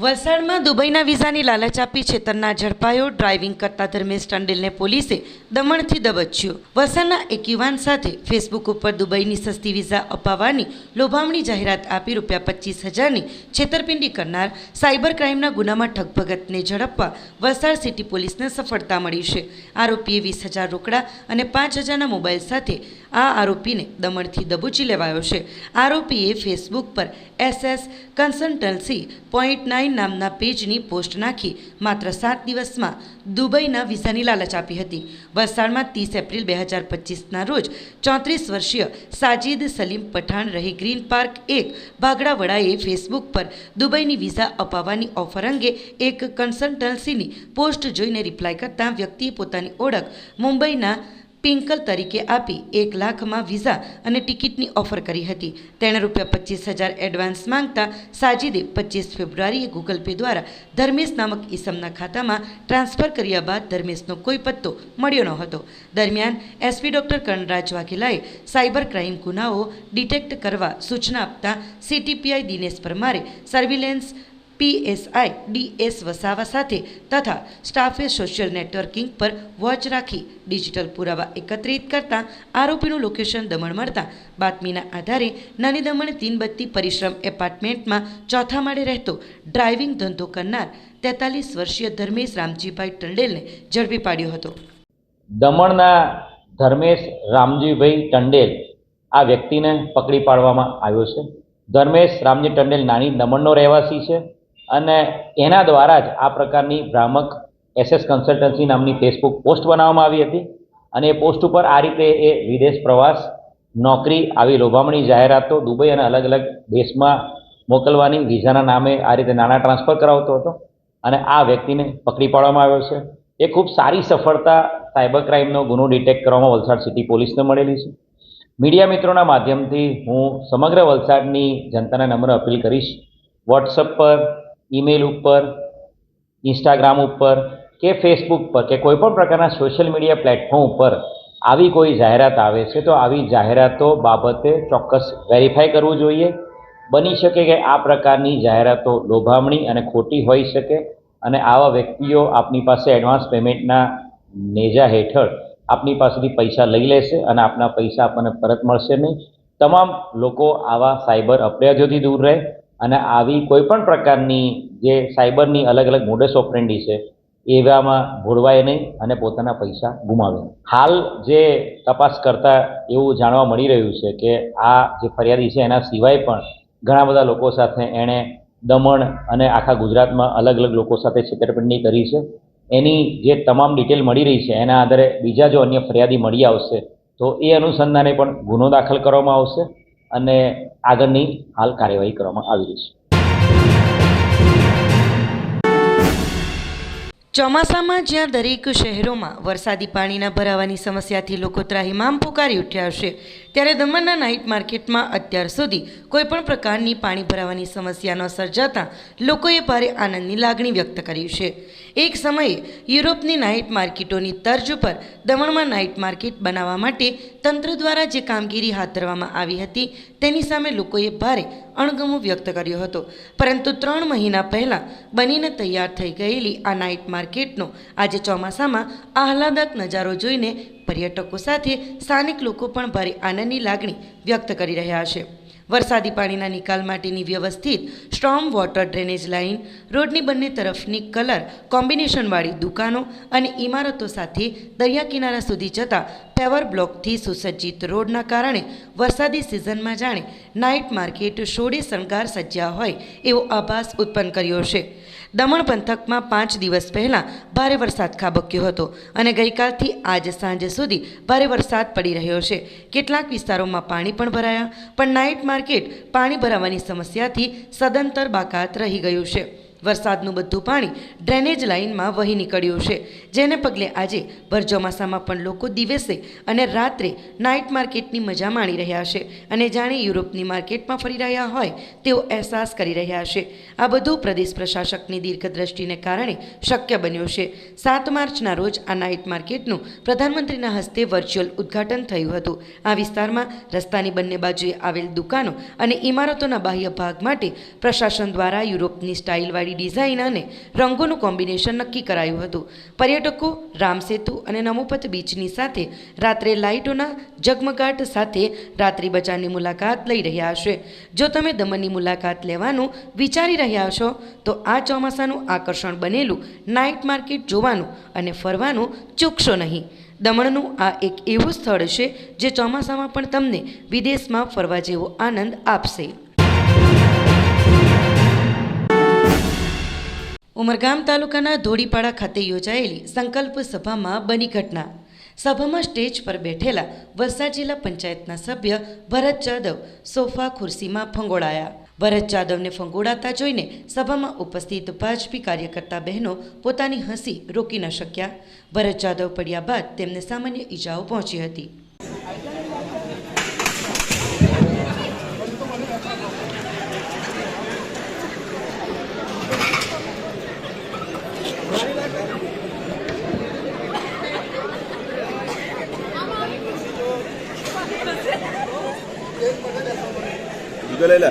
વલસાડમાં દુબઈના વિઝાની લાલચ આપી છેતરના ઝડપાયો. ડ્રાઇવિંગ કરતા ધર્મેશ ટંડેલને પોલીસે દમણથી દબચ્યો. વલસાડના એક યુવાન સાથે ફેસબુક ઉપર દુબઈની સસ્તી વિઝા અપાવવાની લોભામણી જાહેરાત આપી રૂપિયા પચીસ હજારની છેતરપિંડી કરનાર સાયબર ક્રાઇમના ગુનામાં ઠગભગતને ઝડપવા વલસાડ સિટી પોલીસને સફળતા મળી છે. આરોપીએ વીસ હજાર રોકડા અને પાંચ હજારના મોબાઈલ સાથે આ આરોપીને દમણથી દબોચી લેવાયો છે. આરોપીએ ફેસબુક પર એસએસ કન્સલ્ટન્સી પોઈન્ટ નાઇન નામના પેજની પોસ્ટ નાખી માત્ર સાત દિવસમાં દુબઈના વિઝાની લાલચ આપી હતી. વલસાડમાં ત્રીસ એપ્રિલ બે હજાર પચીસના રોજ ચોત્રીસ વર્ષીય સાજિદ સલીમ પઠાણ રહી ગ્રીન પાર્ક એક ભાગડાવડાએ ફેસબુક પર દુબઈની વિઝા અપાવવાની ઓફર અંગે એક કન્સલ્ટન્સીની પોસ્ટ જોઈને રિપ્લાય કરતાં વ્યક્તિએ પોતાની ઓળખ મુંબઈના પિંકલ તરીકે આપી એક લાખમાં વિઝા અને ટિકિટની ઓફર કરી હતી. તેણે રૂપિયા પચીસ હજાર એડવાન્સ માંગતા સાજિદે પચીસ ફેબ્રુઆરીએ ગૂગલ પે દ્વારા ધર્મેશ નામક ઈસમના ખાતામાં ટ્રાન્સફર કર્યા બાદ ધર્મેશનો કોઈ પત્તો મળ્યો ન હતો. દરમિયાન એસપી ડોક્ટર કર્ણરાજ વાઘેલાએ સાયબર ક્રાઇમ ગુનાઓ ડિટેક્ટ કરવા સૂચના આપતા સીટીપીઆઈ દિનેશ પરમારે સર્વિલેન્સ પીએસઆઈ ડીએસ વસાવા સાથે તથા સ્ટાફે સોશિયલ નેટવર્કિંગ પર વોચ રાખી ડિજિટલ પુરાવા એકત્રિત કરતા આરોપીનું લોકેશન દમણ મળતા બાતમીના આધારે નાની દમણ તીનબત્તી પરિશ્રમ એપાર્ટમેન્ટમાં ચોથા માળે રહેતો ડ્રાઇવિંગ ધંધો કરનાર તેતાલીસ વર્ષીય ધર્મેશ રામજીભાઈ ટંડેલને ઝડપી પાડ્યો હતો. દમણના ધર્મેશ રામજીભાઈ ટંડેલ આ વ્યક્તિને પકડી પાડવામાં આવ્યો છે. ધર્મેશ રામજી ટંડેલ નાની દમણનો રહેવાસી છે. અને એના દ્વારા જ આ પ્રકારની ભ્રામક એસએસ કન્સલ્ટન્સી નામની ફેસબુક પોસ્ટ બનાવવામાં આવી હતી. અને એ પોસ્ટ ઉપર આ રીતે એ વિદેશ પ્રવાસ, નોકરી આવી લોભામણી જાહેરાતો દુબઈ અને અલગ અલગ દેશમાં મોકલવાની વિઝાના નામે આ રીતે નાણાં ટ્રાન્સફર કરાવતો હતો. અને આ વ્યક્તિને પકડી પાડવામાં આવ્યો છે. એ ખૂબ સારી સફળતા સાયબર ક્રાઇમનો ગુનો ડિટેક્ટ કરવામાં વલસાડ સિટી પોલીસને મળેલી છે. મીડિયા મિત્રોના માધ્યમથી હું સમગ્ર વલસાડની જનતાને નમ્ર અપીલ કરીશ. વોટ્સઅપ પર ઈમેલ ઉપર ઇન્સ્ટાગ્રામ ઉપર કે ફેસબુક પર કે કોઈપણ પ્રકારના સોશિયલ મીડિયા પ્લેટફોર્મ ઉપર આવી કોઈ જાહેરાત આવે છે, તો આવી જાહેરાતો બાબતે ચોક્કસ વેરીફાઈ કરવું જોઈએ. બની શકે કે આ પ્રકારની જાહેરાતો લોભામણી અને ખોટી હોઈ શકે અને આવા વ્યક્તિઓ આપની પાસે એડવાન્સ પેમેન્ટના નેજા હેઠળ આપની પાસેથી પૈસા લઈ લેશે અને આપના પૈસા આપણને પરત મળશે નહીં. તમામ લોકો આવા સાયબર અપરાધોથી દૂર રહે. અને આવી કોઈ પણ પ્રકારની જે સાયબરની અલગ અલગ મોડસ ઓપરેન્ડી છે, એવામાં ભોળવાય નહીં અને પોતાના પૈસા ગુમાવે. હાલ જે તપાસ કરતા એવું જાણવા મળી રહ્યું છે કે આ જે ફરિયાદી છે, એના સિવાય પણ ઘણા બધા લોકો સાથે એણે દમણ અને આખા ગુજરાતમાં અલગ અલગ લોકો સાથે છેતરપિંડી કરી છે એની જે તમામ ડિટેલ મળી રહી છે, એના આધારે બીજા જો અન્ય ફરિયાદી મળી આવશે, તો એ અનુસંધાને પણ ગુનો દાખલ કરવામાં આવશે અને આગળની હાલ કાર્યવાહી કરવામાં આવી રહી છે. ચોમાસામાં જ્યાં દરેક શહેરોમાં વરસાદી પાણીના ભરાવાની સમસ્યાથી લોકો ત્રાહિમામ પુકારી ઉઠ્યા છે ત્યારે દમણના નાઇટ માર્કેટમાં અત્યાર સુધી કોઈપણ પ્રકારની પાણી ભરાવાની સમસ્યા ન સર્જાતા લોકોએ ભારે આનંદની લાગણી વ્યક્ત કરી છે. એક સમયે યુરોપની નાઇટ માર્કેટોની તર્જ પર દમણમાં નાઇટ માર્કેટ બનાવવા માટે તંત્ર દ્વારા જે કામગીરી હાથ ધરવામાં આવી હતી તેની સામે લોકોએ ભારે અણગમો વ્યક્ત કર્યો હતો. પરંતુ ત્રણ મહિના પહેલાં બનીને તૈયાર થઈ ગયેલી આ નાઇટ માર્કેટનો આજે ચોમાસામાં આહલાદક નજારો જોઈને પર્યટકો સાથે સ્થાનિક લોકો પણ ભારે આનંદની લાગણી વ્યક્ત કરી રહ્યા છે. વરસાદી પાણીના નિકાલ માટેની વ્યવસ્થિત સ્ટ્રોમ વોટર ડ્રેનેજ લાઇન, રોડની બંને તરફની કલર, કોમ્બિનેશનવાળી દુકાનો અને ઇમારતો સાથે દરિયા કિનારા સુધી જતા પેવર બ્લોકથી સુસજ્જિત રોડના કારણે વરસાદી સિઝનમાં જાણે નાઇટ માર્કેટ સોળે શણગાર સજ્જા હોય એવો આભાસ ઉત્પન્ન કર્યો છે. દમણ પંથકમાં પાંચ દિવસ પહેલાં ભારે વરસાદ ખાબક્યો હતો અને ગઈકાલથી આજ સાંજ સુધી ભારે વરસાદ પડી રહ્યો છે. કેટલાક વિસ્તારોમાં પાણી પણ ભરાયા, પણ નાઇટ માર્કેટ પાણી ભરાવાની સમસ્યાથી સદંતર બાકાત રહી ગયું છે. વરસાદનું બધું પાણી ડ્રેનેજ લાઇનમાં વહી નીકળ્યું છે. જેને પગલે આજે ભર ચોમાસામાં પણ લોકો દિવસે અને રાત્રે નાઇટ માર્કેટની મજા માણી રહ્યા છે અને જાણે યુરોપની માર્કેટમાં ફરી રહ્યા હોય તેવો અહેસાસ કરી રહ્યા છે. આ બધું પ્રદેશ પ્રશાસકની દીર્ઘદ્રષ્ટિને કારણે શક્ય બન્યું છે. સાત માર્ચના રોજ આ નાઇટ માર્કેટનું પ્રધાનમંત્રીના હસ્તે વર્ચ્યુઅલ ઉદ્ઘાટન થયું હતું. આ વિસ્તારમાં રસ્તાની બંને બાજુએ આવેલ દુકાનો અને ઇમારતોના બાહ્ય ભાગ માટે પ્રશાસન દ્વારા યુરોપની સ્ટાઇલવાળી ડિઝાઇન અને રંગોનું કોમ્બિનેશન નક્કી કરાયું હતું. પર્યટકો રામસેતુ અને નમોપત બીચની સાથે રાત્રે લાઇટોના ઝગમગાટ સાથે રાત્રિ બજારની મુલાકાત લઈ રહ્યા હશે. જો તમે દમણની મુલાકાત લેવાનું વિચારી રહ્યા છો તો આ ચોમાસાનું આકર્ષણ બનેલું નાઇટ માર્કેટ જોવાનું અને ફરવાનું ચૂકશો નહીં. દમણનું આ એક એવું સ્થળ છે જે ચોમાસામાં પણ તમને વિદેશમાં ફરવા જેવો આનંદ આપશે. ઉમરગામ તાલુકાના ધોળીપાડા ખાતે યોજાયેલી સંકલ્પ સભામાં બની ઘટના. સભામાં સ્ટેજ પર બેઠેલા વલસાડ જિલ્લા પંચાયતના સભ્ય ભરત જાદવ સોફા ખુરશીમાં ફંગોળાયા. ભરત જાદવને ફંગોળાતા જોઈને સભામાં ઉપસ્થિત ભાજપી કાર્યકર્તા બહેનો પોતાની હસી રોકી ન શક્યા. ભરત જાદવ પડ્યા બાદ તેમને સામાન્ય ઈજાઓ પહોંચી હતી. બીજો લઈ લે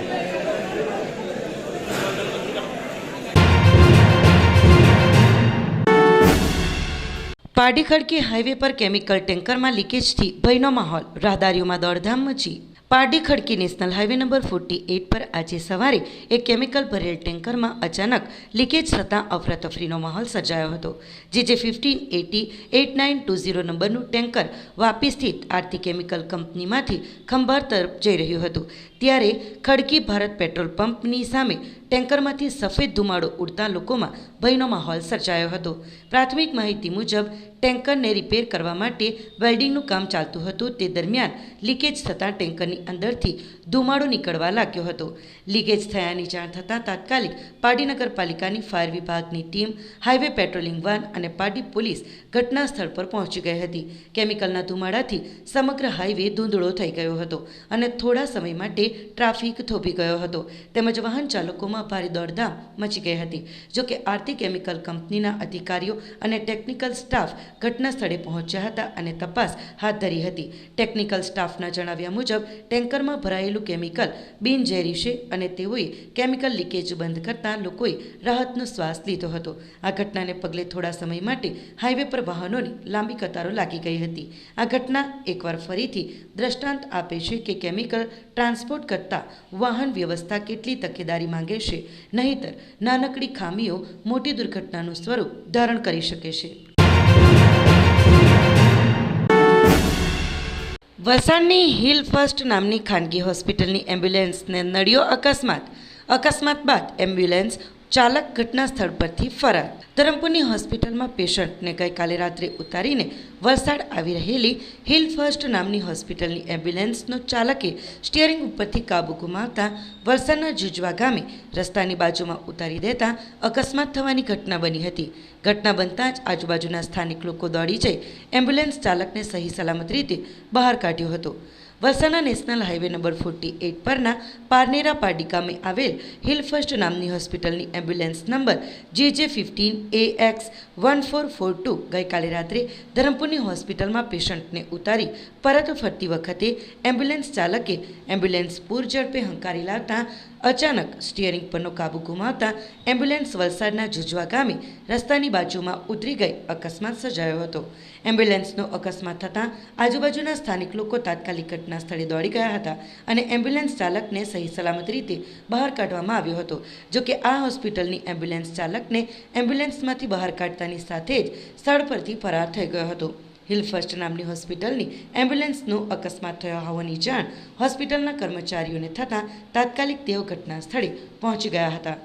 પાડી ખડકી હાઈવે પર કેમિકલ ટેન્કરમાં લીકેજથી ભયનો માહોલ. રાહદારીઓમાં દોડધામ મચી. Pardi Khadki national highway number forty eight પર આજે સવારે એક કેમિકલ ભરેલ ટેન્કરમાં અચાનક લીકેજ થતાં અફરાતફરીનો માહોલ સર્જાયો હતો, જે જે fifteen AT eight nine two zero નંબરનું ટેન્કર વાપી સ્થિત આરતી કેમિકલ કંપનીમાંથી ખંભાર તરફ જઈ રહ્યું હતું. ત્યારે ખડકી ભારત પેટ્રોલ પંપની સામે ટેન્કરમાંથી સફેદ ધુમાડો ઉડતા લોકોમાં ભયનો માહોલ સર્જાયો હતો. પ્રાથમિક માહિતી મુજબ, ટેન્કરને રિપેર કરવા માટે વેલ્ડિંગનું કામ ચાલતું હતું. તે દરમિયાન લીકેજ થતાં ટેન્કરની અંદરથી ધુમાડો નીકળવા લાગ્યો હતો. લીકેજ થયાની જાણ થતાં તાત્કાલિક પાડી નગરપાલિકાની ફાયર વિભાગની ટીમ, હાઈવે પેટ્રોલિંગ વાન અને પાડી પોલીસ ઘટના સ્થળ પર પહોંચી ગઈ હતી. કેમિકલના ધુમાડાથી સમગ્ર હાઈવે ધૂંધળો થઈ ગયો હતો અને થોડા સમય માટે ટ્રાફિક થોભી ગયો હતો. તેમજ વાહન ચાલકોમાં ભારે દોડધામ મચી ગઈ હતી. જોકે આરતી કેમિકલ કંપનીના અધિકારીઓ અને ટેકનિકલ સ્ટાફ ઘટના સ્થળે પહોંચ્યા હતા અને તપાસ હાથ ધરી હતી. ટેકનિકલ સ્ટાફના જણાવ્યા મુજબ, ટેન્કરમાં ભરાયેલું કેમિકલ બિનઝેરી છે અને તેઓએ કેમિકલ લીકેજ બંધ કરતાં લોકોએ રાહતનો શ્વાસ લીધો હતો. આ ઘટનાને પગલે થોડા સમય માટે હાઈવે પર વાહનોની લાંબી કતારો લાગી ગઈ હતી. આ ઘટના એકવાર ફરીથી દ્રષ્ટાંત આપે છે કે કેમિકલ ટ્રાન્સપોર્ટ કરતાં વાહન વ્યવસ્થા કેટલી તકેદારી માંગે છે? નહીંતર નાનકડી ખામીઓ મોટી દુર્ઘટનાનું સ્વરૂપ ધારણ કરી શકે છે. વલસાડની હિલ ફર્સ્ટ નામની ખાનગી હોસ્પિટલની એમ્બ્યુલન્સને નડ્યો અકસ્માત. અકસ્માત બાદ એમ્બ્યુલન્સ ચાલક ઘટના સ્થળ પરથી ફરાર. ધરમપુરની હોસ્પિટલમાં પેશન્ટને ગઈકાલે રાત્રે ઉતારીને વલસાડ આવી રહેલી હિલ ફર્સ્ટ નામની હોસ્પિટલની એમ્બ્યુલન્સનો ચાલકે સ્ટિયરિંગ ઉપરથી કાબુ ગુમાવતા વલસાડના જુજવા ગામે રસ્તાની બાજુમાં ઉતારી દેતા અકસ્માત થવાની ઘટના બની હતી. ઘટના બનતા જ આજુબાજુના સ્થાનિક લોકો દોડી જઈ એમ્બ્યુલન્સ ચાલકને સહી સલામત રીતે બહાર કાઢ્યો હતો. વલસાડના national highway number forty eight પરના પારનેરા પાડી ગામે આવેલ હિલ ફર્સ્ટ નામની હોસ્પિટલની ambulance number J J fifteen A X one four four two ગઈકાલે રાત્રે ધરમપુરની હોસ્પિટલમાં પેશન્ટને ઉતારી પરત ફરતી વખતે એમ્બ્યુલન્સ ચાલકે એમ્બ્યુલન્સ પૂર ઝડપે હંકારી લાવતા અચાનક સ્ટિયરિંગ પરનો કાબુ ગુમાવતા એમ્બ્યુલન્સ વલસાડના જુજવા ગામે રસ્તાની બાજુમાં ઉતરી ગઈ અકસ્માત સર્જાયો હતો. એમ્બ્યુલન્સનો અકસ્માત થતાં આજુબાજુના સ્થાનિક લોકો તાત્કાલિક ઘટના સ્થળે દોડી ગયા હતા અને એમ્બ્યુલન્સ ચાલકને સહી સલામત રીતે બહાર કાઢવામાં આવ્યો હતો. જોકે આ હોસ્પિટલની એમ્બ્યુલન્સ ચાલકને એમ્બ્યુલન્સમાંથી બહાર કાઢતાની સાથે જ સ્થળ પરથી ફરાર થઈ ગયો હતો. હિલ ફર્સ્ટ નામની હોસ્પિટલની એમ્બ્યુલન્સનો અકસ્માત થયો હોવાની જાણ હોસ્પિટલના કર્મચારીઓને થતાં તાત્કાલિક તેઓ ઘટના સ્થળે પહોંચી ગયા હતા.